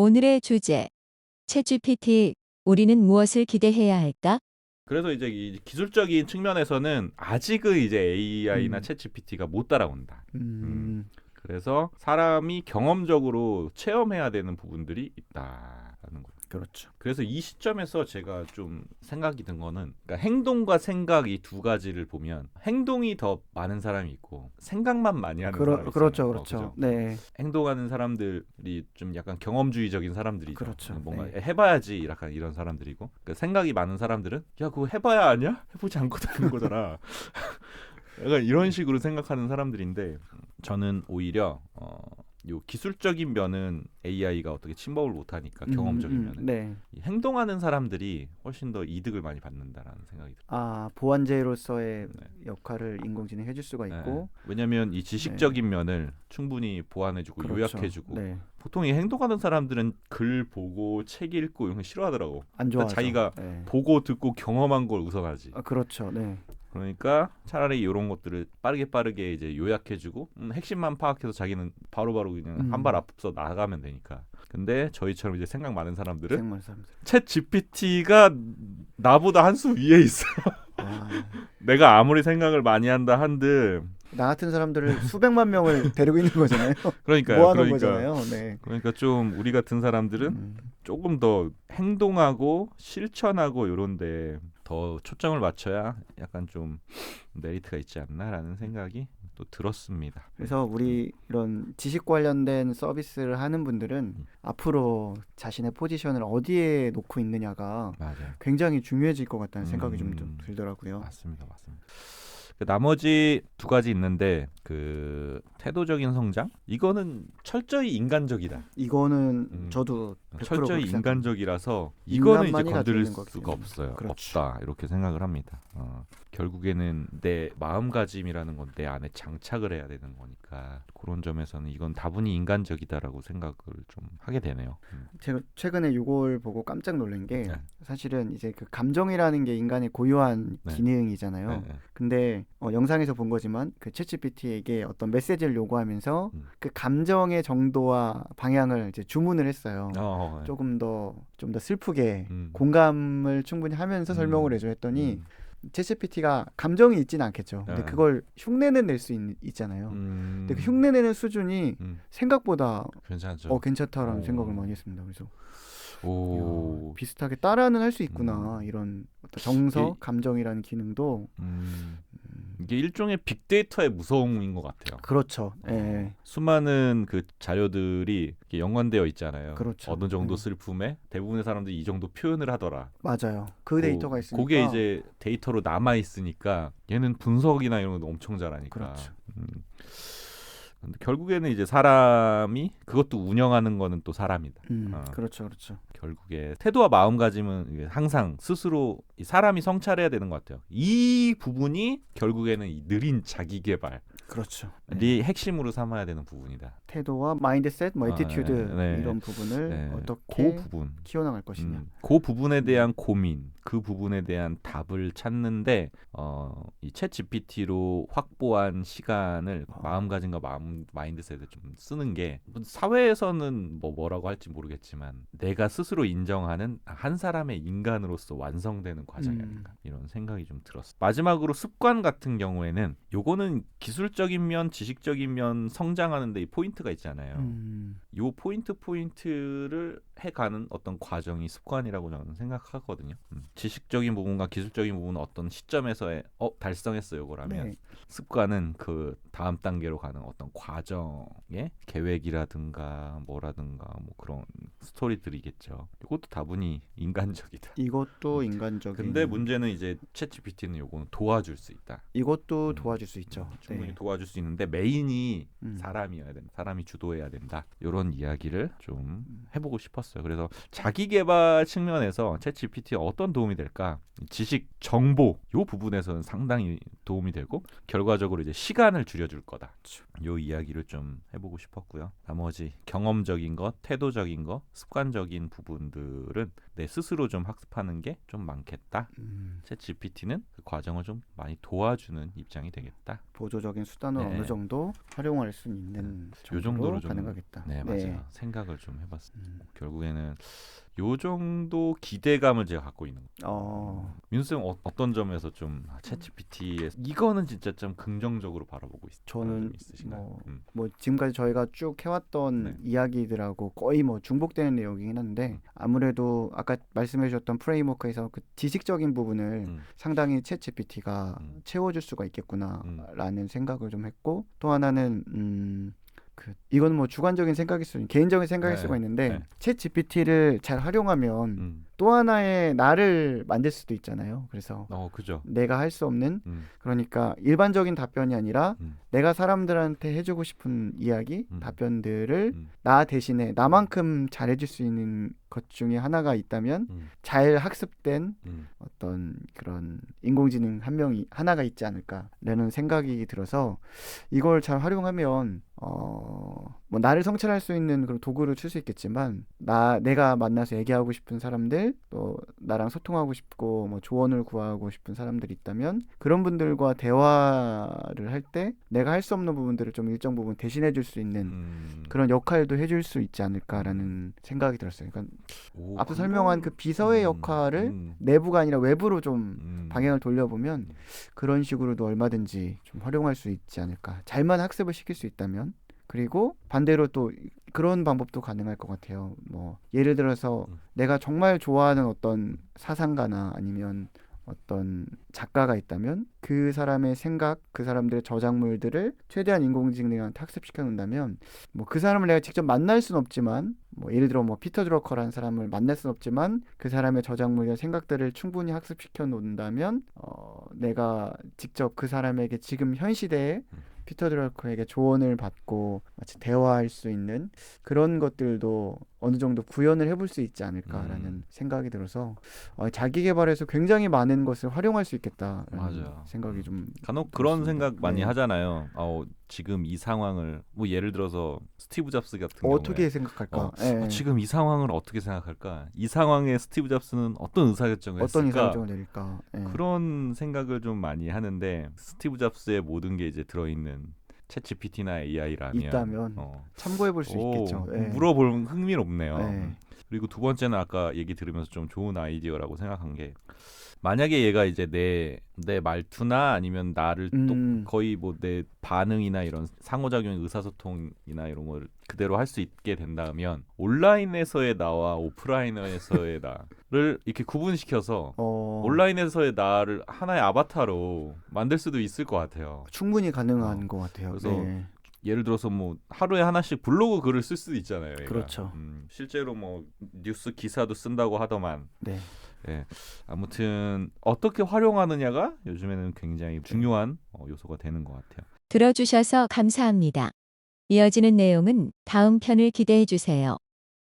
오늘의 주제. 챗GPT, 우리는 무엇을 기대해야 할까? 그래서 이제 이 기술적인 측면에서는 아직은 이제 AI나 음. 챗GPT가 못 따라온다. 음. 그래서 사람이 경험적으로 체험해야 되는 부분들이 있다라는 거예요. 그렇죠. 그래서 이 시점에서 제가 좀 생각이 든 거는 그러니까 행동과 생각 이 두 가지를 보면 행동이 더 많은 사람이 있고 생각만 많이 하는 그러, 사람이 그렇죠, 있잖아요. 어, 그렇죠. 그죠? 네, 행동하는 사람들이 좀 약간 경험주의적인 사람들이죠. 그렇죠. 뭔가 네. 해봐야지 약간 이런 사람들이고 그러니까 생각이 많은 사람들은 야 그거 해봐야 아냐? 해보지 않고 되는 거잖아. 약간 이런 식으로 생각하는 사람들인데 저는 오히려 어, 요 기술적인 면은 AI가 어떻게 침범을 못하니까 경험적인 음, 면은 음, 네. 이 행동하는 사람들이 훨씬 더 이득을 많이 받는다라는 생각이 들어요. 아 보완제로서의 네. 역할을 인공지능 해줄 수가 네. 있고 왜냐하면 이 지식적인 면을 충분히 보완해주고 그렇죠. 요약해주고 네. 보통 이 행동하는 사람들은 글 보고 책 읽고 이런 거 싫어하더라고. 안 좋아. 자기가 네. 보고 듣고 경험한 걸 우선하지. 아, 그렇죠. 네. 그러니까 차라리 이런 것들을 빠르게 빠르게 이제 요약해주고 음, 핵심만 파악해서 자기는 바로바로 그냥 음. 한발 앞서 나가면 되니까. 근데 저희처럼 이제 생각 많은 사람들은 생물 사람들. 챗 GPT가 나보다 한 수 위에 있어. 아, 내가 아무리 생각을 많이 한다 한들 나 같은 사람들을 수백만 명을 데리고 있는 거잖아요. 그러니까요. 모아놓은 그러니까 거잖아요. 네. 그러니까 좀 우리 같은 사람들은 음, 조금 더 행동하고 실천하고 이런데 더 초점을 맞춰야 약간 좀 메리트가 있지 않나라는 생각이 또 들었습니다. 그래서 우리 이런 지식 관련된 서비스를 하는 분들은 음. 앞으로 자신의 포지션을 어디에 놓고 있느냐가 맞아요. 굉장히 중요해질 것 같다는 생각이 좀 음. 들더라고요. 맞습니다. 맞습니다. 그 나머지 두 가지 있는데 그 태도적인 성장 이거는 철저히 인간적이다. 이거는 음. 저도 100% 철저히 그렇게. 인간적이라서 이거는 이제 인간만이 가지고 건드릴 거기 수가 때문에. 없어요. 그렇죠. 없다 이렇게 생각을 합니다. 어, 결국에는 내 마음가짐이라는 건 내 안에 장착을 해야 되는 거니까 그런 점에서는 이건 다분히 인간적이다라고 생각을 좀 하게 되네요. 음. 제가 최근에 이걸 보고 깜짝 놀란 게 네. 사실은 이제 그 감정이라는 게 인간의 고유한 네. 기능이잖아요. 네, 네. 근데 어, 영상에서 본 거지만 그 챗GPT에게 어떤 메시지를 요구하면서 음. 그 감정의 정도와 방향을 이제 주문을 했어요. 어, 어, 조금 더좀더 슬프게 음. 공감을 충분히 하면서 음. 설명을 해줘 했더니 음. 챗GPT가 감정이 있지는 않겠죠. 근데 네. 그걸 흉내는 낼 수 있잖아요. 음. 근데 그 흉내내는 수준이 음. 생각보다 괜찮죠. 어 괜찮다라는 어. 생각을 많이 했습니다. 그래서 오. 이야, 비슷하게 따라는 할 수 있구나 음. 이런 정서, 감정이라는 기능도 음. 음, 이게 일종의 빅데이터의 무서움인 것 같아요. 그렇죠. 어. 예. 수많은 그 자료들이 이렇게 연관되어 있잖아요. 그렇죠. 어느 정도 음. 슬픔에 대부분의 사람들이 이 정도 표현을 하더라. 맞아요. 그 데이터가 있으니까 그게 이제 데이터로 남아 있으니까 얘는 분석이나 이런 거 엄청 잘하니까. 그렇죠. 음. 근데 결국에는 이제 사람이 그것도 운영하는 거는 또 사람이다. 음, 어. 그렇죠, 그렇죠. 결국에 태도와 마음가짐은 항상 스스로 이 사람이 성찰해야 되는 것 같아요. 이 부분이 결국에는 이 느린 자기 개발 그렇죠. 네. 이 핵심으로 삼아야 되는 부분이다. 태도와 마인드셋, 뭐 아, 에티튜드 네, 네. 이런 부분을 네. 어떻게 그 부분. 키워나갈 것이냐. 음, 그 부분에 대한 고민, 그 부분에 대한 답을 찾는데 어, 이챗 GPT로 확보한 시간을 어. 마음가짐과 마음 마인드셋에 좀 쓰는 게 사회에서는 뭐 뭐라고 할지 모르겠지만 내가 스스로 인정하는 한 사람의 인간으로서 완성되는 과정이 음. 아닌가 이런 생각이 좀 들었어. 마지막으로 습관 같은 경우에는 요거는 기술 적인 면, 지식적인 면 성장하는데 이 포인트가 있잖아요. 음, 요 포인트 포인트를 해가는 어떤 과정이 습관이라고 저는 생각하거든요. 음. 지식적인 부분과 기술적인 부분은 어떤 시점에서의 어 달성했어요, 이거라면 네. 습관은 그 다음 단계로 가는 어떤 과정의 계획이라든가 뭐라든가 뭐 그런 스토리들이겠죠. 이것도 다분히 인간적이다. 이것도 인간적인. 근데 문제는 이제 챗GPT는 요거는 도와줄 수 있다. 이것도 음. 도와줄 수 있죠. 음, 충분히 네. 도와줄 수 있는데 메인이 음. 사람이어야 된다. 사람이 주도해야 된다. 이런 이야기를 좀 음. 해보고 싶었어요. 그래서 자기 개발 측면에서 챗 GPT 어떤 도움이 될까? 지식, 정보 요 부분에서는 상당히 도움이 되고 결과적으로 이제 시간을 줄여줄 거다. 요 이야기를 좀 해보고 싶었고요. 나머지 경험적인 것, 태도적인 것, 습관적인 부분들은 내 스스로 좀 학습하는 게 좀 많겠다. 음, 챗 GPT는 그 과정을 좀 많이 도와주는 입장이 되겠다. 보조적인 수단을 네. 어느 정도 활용할 수 있는 요 정도로 정도로 좀- 가능하겠다. 네, 맞아요. 생각을 좀 해봤습니다. 음, 결국에는 요 정도 기대감을 제가 갖고 있는 거예요. 어, 민수 형 어, 어떤 점에서 좀 아, 챗GPT에 이거는 진짜 좀 긍정적으로 바라보고 있, 저는 있으신가요? 뭐 음. 뭐 지금까지 저희가 쭉 해왔던 네. 이야기들하고 거의 뭐 중복되는 내용이긴 한데 음. 아무래도 아까 말씀해주셨던 프레임워크에서 그 지식적인 부분을 음. 상당히 챗 GPT가 음. 채워줄 수가 음. 있겠구나라는 생각을 좀 했고 또 하나는 음. 그 이건 뭐 주관적인 생각일 수 개인적인 생각일 네, 수가 있는데 네. 챗 GPT를 잘 활용하면 음. 또 하나의 나를 만들 수도 있잖아요. 그래서 어, 그죠. 내가 할 수 없는 음. 그러니까 일반적인 답변이 아니라 음. 내가 사람들한테 해주고 싶은 이야기, 음. 답변들을 음. 나 대신에 나만큼 잘해줄 수 있는 것 중에 하나가 있다면 음. 잘 학습된 음. 어떤 그런 인공지능 한 명이 하나가 있지 않을까라는 생각이 들어서 이걸 잘 활용하면 어 뭐 나를 성찰할 수 있는 그런 도구를 칠 수 있겠지만 나 내가 만나서 얘기하고 싶은 사람들 또 나랑 소통하고 싶고 뭐 조언을 구하고 싶은 사람들이 있다면 그런 분들과 대화를 할 때 내가 할 수 없는 부분들을 좀 일정 부분 대신해 줄 수 있는 음. 그런 역할도 해줄 수 있지 않을까라는 생각이 들었어요. 그러니까 오, 앞서 그건- 설명한 그 비서의 음. 역할을 음. 내부가 아니라 외부로 좀 음. 방향을 돌려보면 그런 식으로도 얼마든지 좀 활용할 수 있지 않을까. 잘만 학습을 시킬 수 있다면 그리고 반대로 또 그런 방법도 가능할 것 같아요. 뭐 예를 들어서 음. 내가 정말 좋아하는 어떤 사상가나 아니면 어떤 작가가 있다면 그 사람의 생각, 그 사람들의 저작물들을 최대한 인공지능한테 학습시켜 놓는다면 뭐 그 사람을 내가 직접 만날 수는 없지만 뭐 예를 들어 뭐 피터 드러커라는 사람을 만날 수는 없지만 그 사람의 저작물이나 생각들을 충분히 학습시켜 놓는다면 어 내가 직접 그 사람에게 지금 현 시대에 음. 피터 드러커에게 조언을 받고 마치 대화할 수 있는 그런 것들도 어느 정도 구현을 해볼 수 있지 않을까라는 음. 생각이 들어서 어, 자기 개발에서 굉장히 많은 것을 활용할 수 있겠다라는 맞아요. 생각이 좀 간혹 그런 그렇습니다. 생각 많이 네. 하잖아요. 어, 지금 이 상황을 뭐 예를 들어서 스티브 잡스 같은 어떻게 경우에 생각할까? 어, 예. 어, 지금 이 상황을 어떻게 생각할까? 이 상황에 스티브 잡스는 어떤 의사결정을 어떤 했을까? 이상정을 내릴까? 예. 그런 생각을 좀 많이 하는데 스티브 잡스의 모든 게 이제 들어있는 챗 GPT나 AI라면 있다면 어, 참고해 볼수 오, 있겠죠. 예. 물어보면 흥미롭네요. 네. 그리고 두 번째는 아까 얘기 들으면서 좀 좋은 아이디어라고 생각한 게 만약에 얘가 이제 내 내 말투나 아니면 나를 음. 또 거의 뭐 내 반응이나 이런 상호작용 의사소통이나 이런 걸 그대로 할 수 있게 된다면 온라인에서의 나와 오프라인에서의 나를 이렇게 구분시켜서 어, 온라인에서의 나를 하나의 아바타로 만들 수도 있을 것 같아요. 충분히 가능한 어, 것 같아요. 그래서 네. 예를 들어서 뭐 하루에 하나씩 블로그 글을 쓸 수도 있잖아요. 얘가. 그렇죠. 음, 실제로 뭐 뉴스 기사도 쓴다고 하더만 네. 예. 아무튼 어떻게 활용하느냐가 요즘에는 굉장히 중요한 어, 요소가 되는 것 같아요. 들어주셔서 감사합니다. 이어지는 내용은 다음 편을 기대해 주세요.